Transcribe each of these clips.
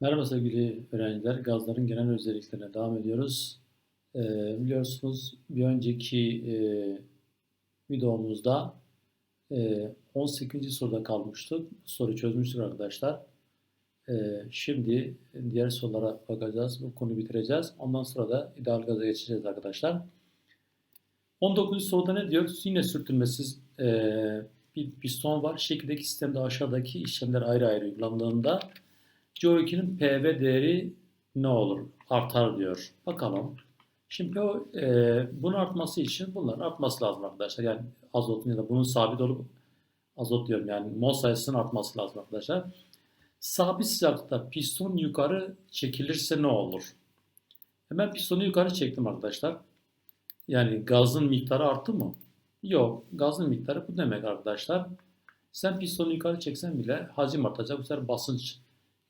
Merhaba sevgili öğrenciler. Gazların genel özelliklerine devam ediyoruz. Ee, biliyorsunuz bir önceki e, videomuzda e, 18. soruda kalmıştık. Bu soruyu çözmüştük arkadaşlar. Ee, şimdi diğer sorulara bakacağız. Bu konuyu bitireceğiz. Ondan sonra da ideal gaza geçeceğiz arkadaşlar. 19. soruda ne diyor? Yine sürtünmesiz e, bir piston var. Şekildeki sistemde aşağıdaki işlemler ayrı ayrı uygulandığında CO2'nin PV değeri ne olur? Artar diyor. Bakalım. Şimdi o, e, bunun artması için bunların artması lazım arkadaşlar. Yani azotun ya da bunun sabit olup azot diyorum yani mol sayısının artması lazım arkadaşlar. Sabit sıcaklıkta piston yukarı çekilirse ne olur? Hemen pistonu yukarı çektim arkadaşlar. Yani gazın miktarı arttı mı? Yok. Gazın miktarı bu demek arkadaşlar. Sen pistonu yukarı çeksen bile hacim artacak. Bu sefer basınç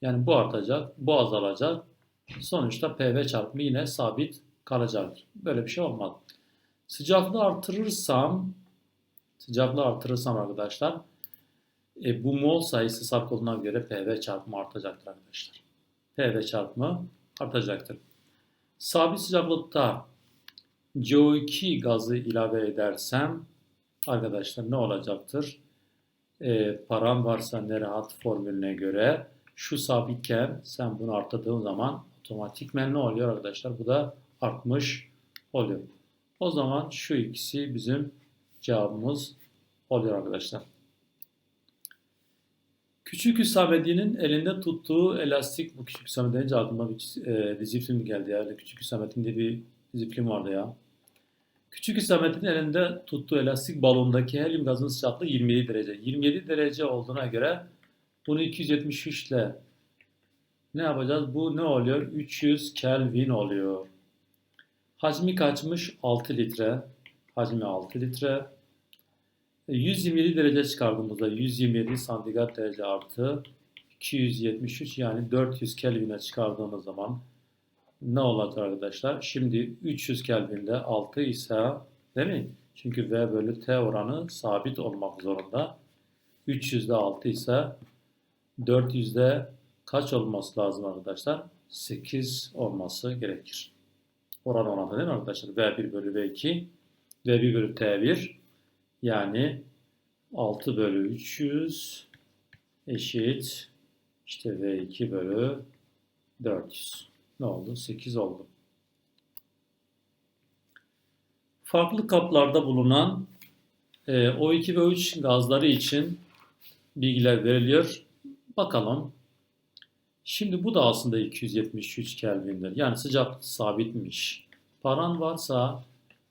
yani bu artacak, bu azalacak. Sonuçta PV çarpımı yine sabit kalacaktır. Böyle bir şey olmaz. Sıcaklığı artırırsam, sıcaklığı artırırsam arkadaşlar, e, bu mol sayısı sabit olduğuna göre PV çarpımı artacaktır arkadaşlar. PV çarpımı artacaktır. Sabit sıcaklıkta CO2 gazı ilave edersem arkadaşlar ne olacaktır? E, param varsa ne rahat formülüne göre şu sabitken sen bunu arttırdığın zaman otomatikmen ne oluyor arkadaşlar? Bu da artmış oluyor. O zaman şu ikisi bizim cevabımız oluyor arkadaşlar. Küçük Hüsamettin'in elinde tuttuğu elastik, bu Küçük Hüsamettin deyince aklıma bir e, dizi film geldi ya. Küçük Hüsamettin diye bir dizi film vardı ya. Küçük Hüsamettin'in elinde tuttuğu elastik balondaki helyum gazının sıcaklığı 27 derece. 27 derece olduğuna göre bunu 273 ile ne yapacağız? Bu ne oluyor? 300 Kelvin oluyor. Hacmi kaçmış? 6 litre. Hacmi 6 litre. 127 derece çıkardığımızda 127 santigrat derece artı 273 yani 400 Kelvin'e çıkardığımız zaman ne olacak arkadaşlar? Şimdi 300 Kelvin'de 6 ise değil mi? Çünkü V bölü T oranı sabit olmak zorunda. 300'de 6 ise 400'de kaç olması lazım arkadaşlar? 8 olması gerekir. Oran oranı değil mi arkadaşlar? V1 bölü V2 V1 bölü T1 yani 6 bölü 300 eşit işte V2 bölü 400. Ne oldu? 8 oldu. Farklı kaplarda bulunan e, O2 ve O3 gazları için bilgiler veriliyor. Bakalım. Şimdi bu da aslında 273 Kelvin'dir. Yani sıcaklık sabitmiş. Paran varsa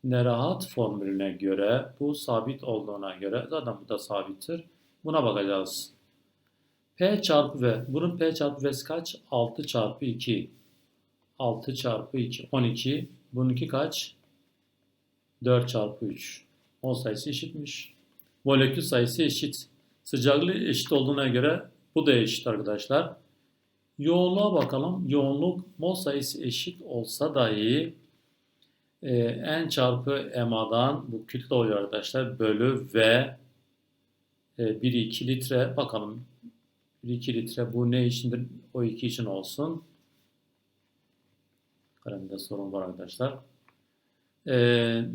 nerahat formülüne göre bu sabit olduğuna göre zaten bu da sabittir. Buna bakacağız. P çarpı V. Bunun P çarpı V'si kaç? 6 çarpı 2. 6 çarpı 2. 12. Bununki kaç? 4 çarpı 3. Mol sayısı eşitmiş. Molekül sayısı eşit. Sıcaklığı eşit olduğuna göre bu da eşit arkadaşlar. Yoğunluğa bakalım. Yoğunluk mol sayısı eşit olsa dahi e, n çarpı MA'dan bu kütle oluyor arkadaşlar. Bölü V e, 1 2 litre. Bakalım 1 2 litre bu ne içindir? O 2 için olsun. Kalemde sorun var arkadaşlar. E,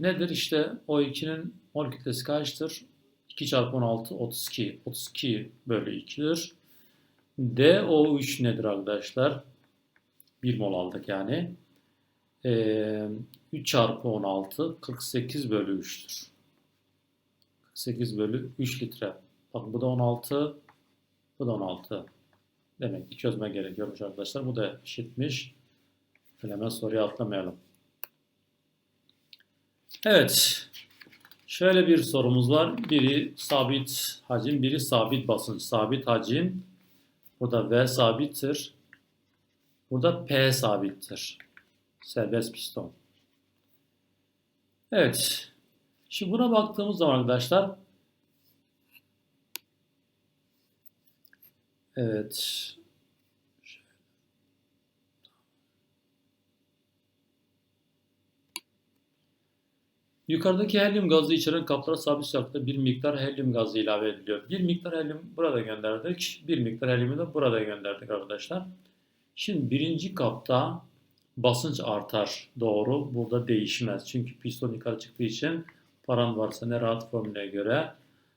nedir işte o 2'nin mol kütlesi kaçtır? 2 çarpı 16 32. 32 bölü 2'dir. DO3 nedir arkadaşlar? 1 mol aldık yani. Ee, 3 çarpı 16 48 bölü 3'tür. 48 bölü 3 litre. Bakın bu da 16, bu da 16. Demek ki çözme gerekiyormuş arkadaşlar. Bu da eşitmiş. Hemen soruyu atlamayalım. Evet. Şöyle bir sorumuz var. Biri sabit hacim, biri sabit basınç. Sabit hacim. Burada V sabittir. Burada P sabittir. Serbest piston. Evet. Şimdi buna baktığımız zaman arkadaşlar Evet. Yukarıdaki helyum gazı içeren kaplara sabit sıcaklıkta bir miktar helyum gazı ilave ediliyor. Bir miktar helyum burada gönderdik. Bir miktar helyumu da burada gönderdik arkadaşlar. Şimdi birinci kapta basınç artar. Doğru. Burada değişmez. Çünkü piston yukarı çıktığı için paran varsa ne rahat formüle göre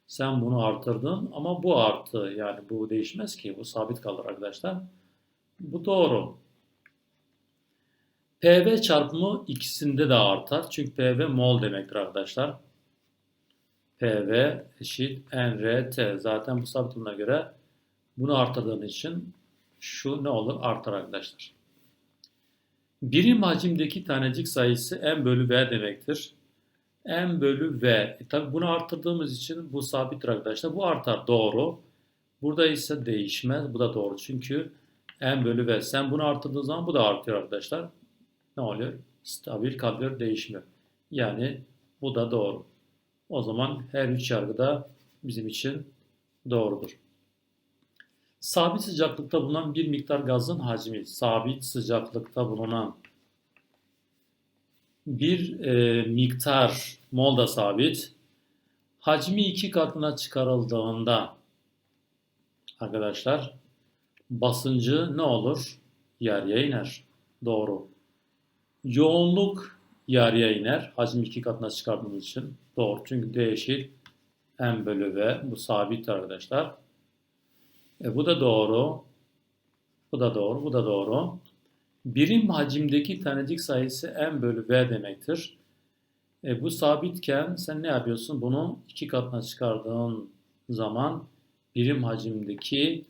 sen bunu artırdın ama bu arttı. Yani bu değişmez ki. Bu sabit kalır arkadaşlar. Bu doğru. PV çarpımı ikisinde de artar. Çünkü PV mol demektir arkadaşlar. PV eşit NRT. Zaten bu sabit olduğuna göre bunu artırdığın için şu ne olur? Artar arkadaşlar. Birim hacimdeki tanecik sayısı M bölü V demektir. M bölü V. E, tabi bunu arttırdığımız için bu sabittir arkadaşlar. Bu artar. Doğru. Burada ise değişmez. Bu da doğru. Çünkü M bölü V. Sen bunu arttırdığın zaman bu da artıyor arkadaşlar. Ne oluyor? Stabil kalıyor. Değişmiyor. Yani bu da doğru. O zaman her üç yargı da bizim için doğrudur. Sabit sıcaklıkta bulunan bir miktar gazın hacmi, sabit sıcaklıkta bulunan bir e, miktar mol da sabit. Hacmi iki katına çıkarıldığında arkadaşlar basıncı ne olur? Yarıya iner. Doğru. Yoğunluk yarıya iner. Hacmi iki katına çıkardığımız için. Doğru. Çünkü D eşit M bölü V. Bu sabit arkadaşlar. E, bu da doğru. Bu da doğru. Bu da doğru. Birim hacimdeki tanecik sayısı m bölü v demektir. E, bu sabitken sen ne yapıyorsun? Bunu iki katına çıkardığın zaman birim hacimdeki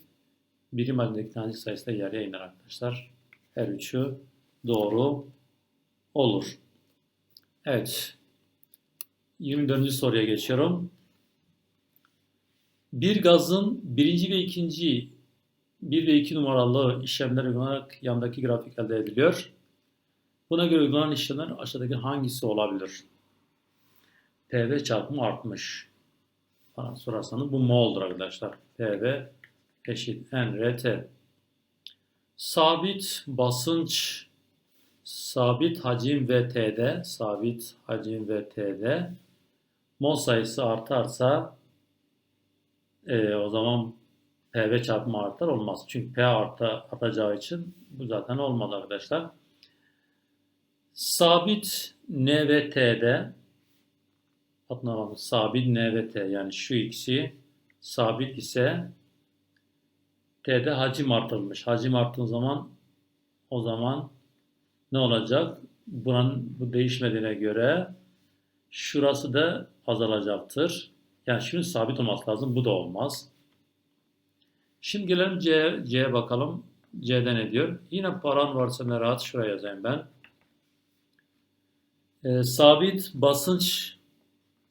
birim hacimdeki tanecik sayısı da yarıya iner arkadaşlar. Her üçü doğru olur. Evet. 24. soruya geçiyorum. Bir gazın birinci ve ikinci 1 ve 2 numaralı işlemler uygulanarak yandaki grafik elde ediliyor. Buna göre uygulanan işlemler aşağıdaki hangisi olabilir? PV çarpımı artmış. Bana sorarsanız bu mol'dur arkadaşlar. PV eşit NRT. Sabit basınç, sabit hacim ve TD, sabit hacim ve TD mol sayısı artarsa e, o zaman PV çarpımı artar olmaz. Çünkü P arta, artacağı için bu zaten olmadı arkadaşlar. Sabit N ve T'de sabit N ve T yani şu ikisi sabit ise T'de hacim artırılmış. Hacim arttığı zaman o zaman ne olacak? Buranın bu değişmediğine göre şurası da azalacaktır. Yani şunun sabit olması lazım. Bu da olmaz. Şimdi gelelim C, bakalım. C'de ne diyor? Yine paran varsa ne rahat şuraya yazayım ben. Ee, sabit basınç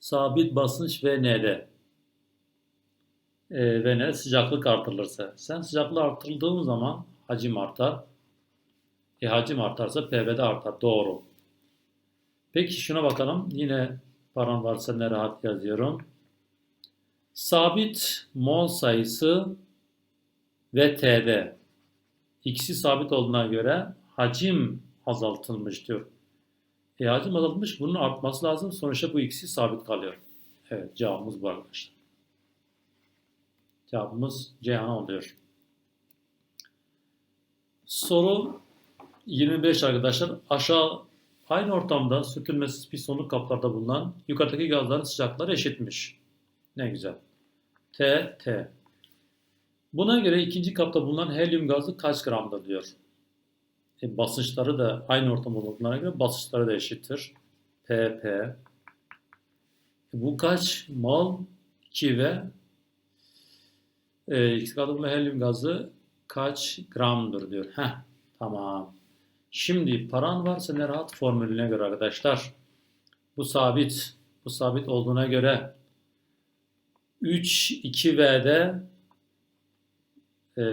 sabit basınç ve N'de ee, ve ne sıcaklık artırılırsa. Sen sıcaklığı artırıldığın zaman hacim artar. E hacim artarsa PV'de artar. Doğru. Peki şuna bakalım. Yine paran varsa ne rahat yazıyorum. Sabit mol sayısı ve T'de ikisi sabit olduğuna göre hacim azaltılmış diyor. E hacim azaltılmış bunun artması lazım. Sonuçta bu ikisi sabit kalıyor. Evet cevabımız bu arkadaşlar. Cevabımız Ceyhan oluyor. Soru 25 arkadaşlar. Aşağı aynı ortamda sürtünmesiz pistonlu kaplarda bulunan yukarıdaki gazların sıcaklıkları eşitmiş. Ne güzel. T, T. Buna göre ikinci kapta bulunan helyum gazı kaç gramdır diyor. E, basınçları da aynı ortam olduklarına göre basınçları da eşittir. PP. E, bu kaç mol? 2 ve e, ikinci kapta bulunan helyum gazı kaç gramdır diyor. Heh, tamam. Şimdi paran varsa ne rahat formülüne göre arkadaşlar. Bu sabit. Bu sabit olduğuna göre 3 2V'de e,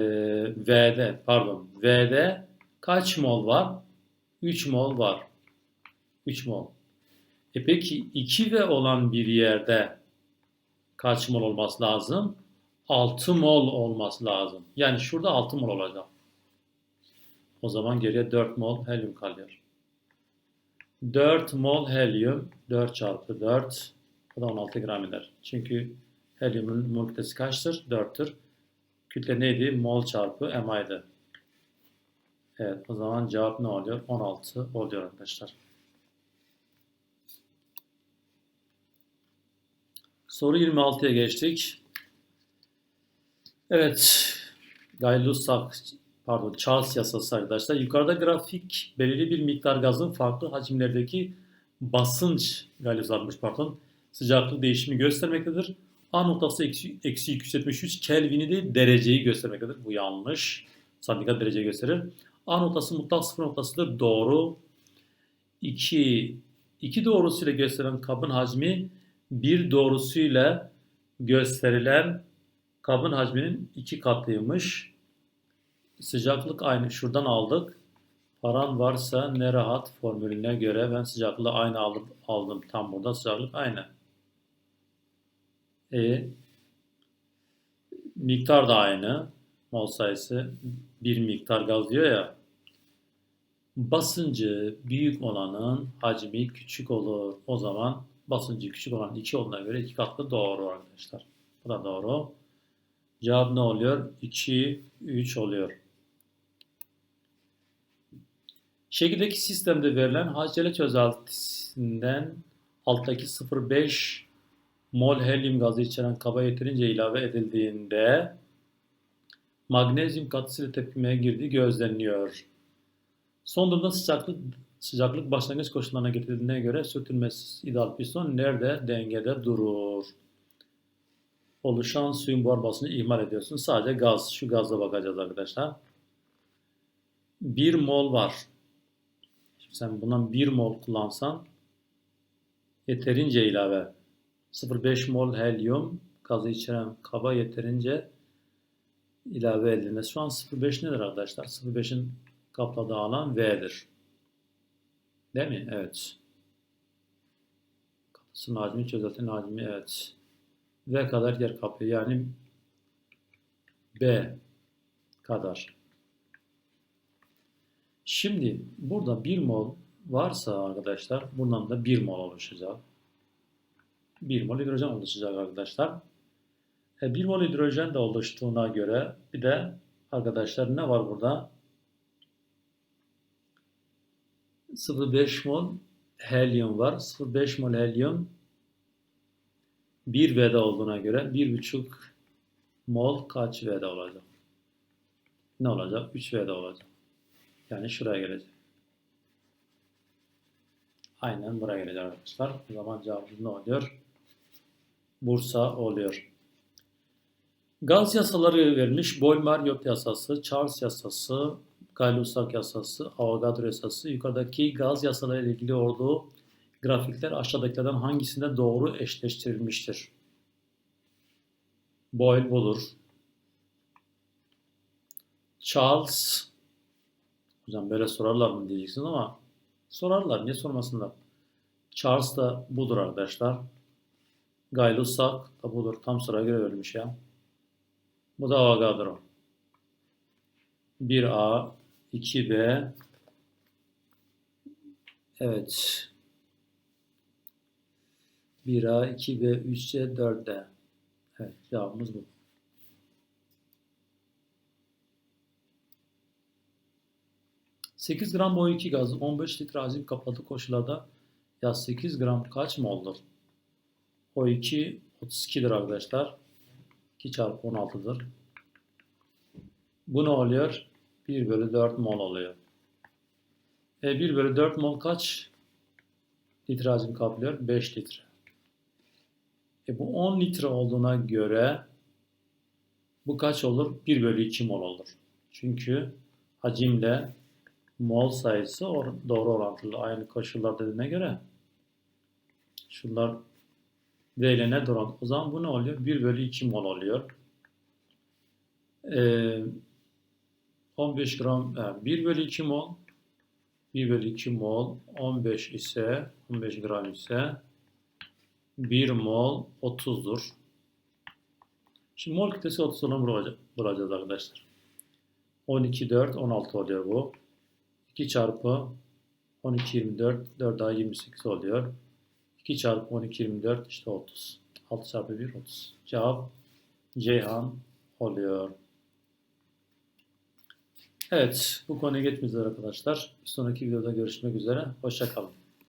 V'de pardon V'de kaç mol var? 3 mol var. 3 mol. E peki 2V olan bir yerde kaç mol olması lazım? 6 mol olması lazım. Yani şurada 6 mol olacak. O zaman geriye 4 mol helyum kalıyor. 4 mol helyum 4 çarpı 4 o da 16 gram eder. Çünkü helyumun mol kütlesi kaçtır? 4'tür. Kütle neydi? Mol çarpı MI'di. Evet o zaman cevap ne oluyor? 16 oluyor arkadaşlar. Soru 26'ya geçtik. Evet. Gay-Lussac pardon Charles yasası arkadaşlar. Yukarıda grafik belirli bir miktar gazın farklı hacimlerdeki basınç Gay-Lussac'mış pardon sıcaklık değişimi göstermektedir. A noktası eksi, eksi 273 Kelvin'i de dereceyi göstermektedir. Bu yanlış. Santigrad dereceyi gösterir. A noktası mutlak sıfır noktasıdır. Doğru. 2 2 doğrusuyla gösterilen kabın hacmi bir doğrusuyla gösterilen kabın hacminin iki katıymış. Sıcaklık aynı. Şuradan aldık. Paran varsa ne rahat formülüne göre ben sıcaklığı aynı aldım. aldım. Tam burada sıcaklık aynı. E, miktar da aynı. Mol sayısı bir miktar gaz diyor ya. Basıncı büyük olanın hacmi küçük olur. O zaman basıncı küçük olan 2 olduğuna göre 2 katlı doğru arkadaşlar. Bu da doğru. Cevap ne oluyor? 2, 3 oluyor. Şekildeki sistemde verilen HCl çözeltisinden alttaki 0,5 mol helyum gazı içeren kaba yeterince ilave edildiğinde magnezyum katısıyla tepkimeye girdiği gözleniyor. Son durumda sıcaklık sıcaklık başlangıç koşullarına getirildiğine göre sürtünmesiz ideal piston nerede dengede durur? Oluşan suyun buhar basıncı ihmal ediyorsun. Sadece gaz, şu gazla bakacağız arkadaşlar. 1 mol var. Sen bundan 1 mol kullansan yeterince ilave 0,5 mol helyum gazı içeren kaba yeterince ilave edilmesi. Şu an 0,5 nedir arkadaşlar? 0,5'in kapladığı alan V'dir. Değil mi? Evet. Kapısının hacmi, çözeltinin hacmi evet. V kadar yer kaplıyor. Yani B kadar. Şimdi burada 1 mol varsa arkadaşlar bundan da 1 mol oluşacak. 1 mol hidrojen oluşacak arkadaşlar. E, 1 mol hidrojen de oluştuğuna göre bir de arkadaşlar ne var burada? 0,5 mol helyum var. 0,5 mol helyum 1 V'de olduğuna göre 1,5 mol kaç V'de olacak? Ne olacak? 3 V'de olacak. Yani şuraya gelecek. Aynen buraya gelecek arkadaşlar. O zaman cevabımız ne oluyor? Bursa oluyor. Gaz yasaları verilmiş. Boyle-Mariotte yasası, Charles yasası, Gay-Lussac yasası, Avogadro yasası. Yukarıdaki gaz yasaları ile ilgili olduğu grafikler aşağıdakilerden hangisinde doğru eşleştirilmiştir? Boyle budur. Charles Hocam böyle sorarlar mı diyeceksiniz ama sorarlar. Niye sormasınlar? Charles da budur arkadaşlar. Guy Lussac da budur. Tam sıra göre verilmiş ya. Bu da Avogadro. 1A, 2B. Evet. 1A, 2B, 3C, 4D. Evet cevabımız bu. ...8 gram boy 2 gazı 15 litre hacim kapalı koşullarda... ...ya 8 gram kaç moldur? O2 32'dir arkadaşlar. 2 çarpı 16'dır. Bu ne oluyor? 1 bölü 4 mol oluyor. E 1 bölü 4 mol kaç litre hacim kaplıyor? 5 litre. E bu 10 litre olduğuna göre bu kaç olur? 1 bölü 2 mol olur. Çünkü hacimle mol sayısı doğru orantılı. Aynı koşullar dediğine göre şunlar V ile ne doğru O zaman bu ne oluyor? 1 bölü 2 mol oluyor. Ee, 15 gram, yani 1 bölü 2 mol 1 bölü 2 mol 15 ise 15 gram ise 1 mol 30'dur. Şimdi mol kütlesi 30 olan bulacağız arkadaşlar. 12, 4, 16 oluyor bu. 2 çarpı 12 24 4 daha 28 oluyor. 2 çarpı 12 24 işte 30. 6 çarpı 1 30. Cevap Ceyhan oluyor. Evet bu konuya geçmeyeceğiz arkadaşlar. Bir sonraki videoda görüşmek üzere. Hoşça kalın.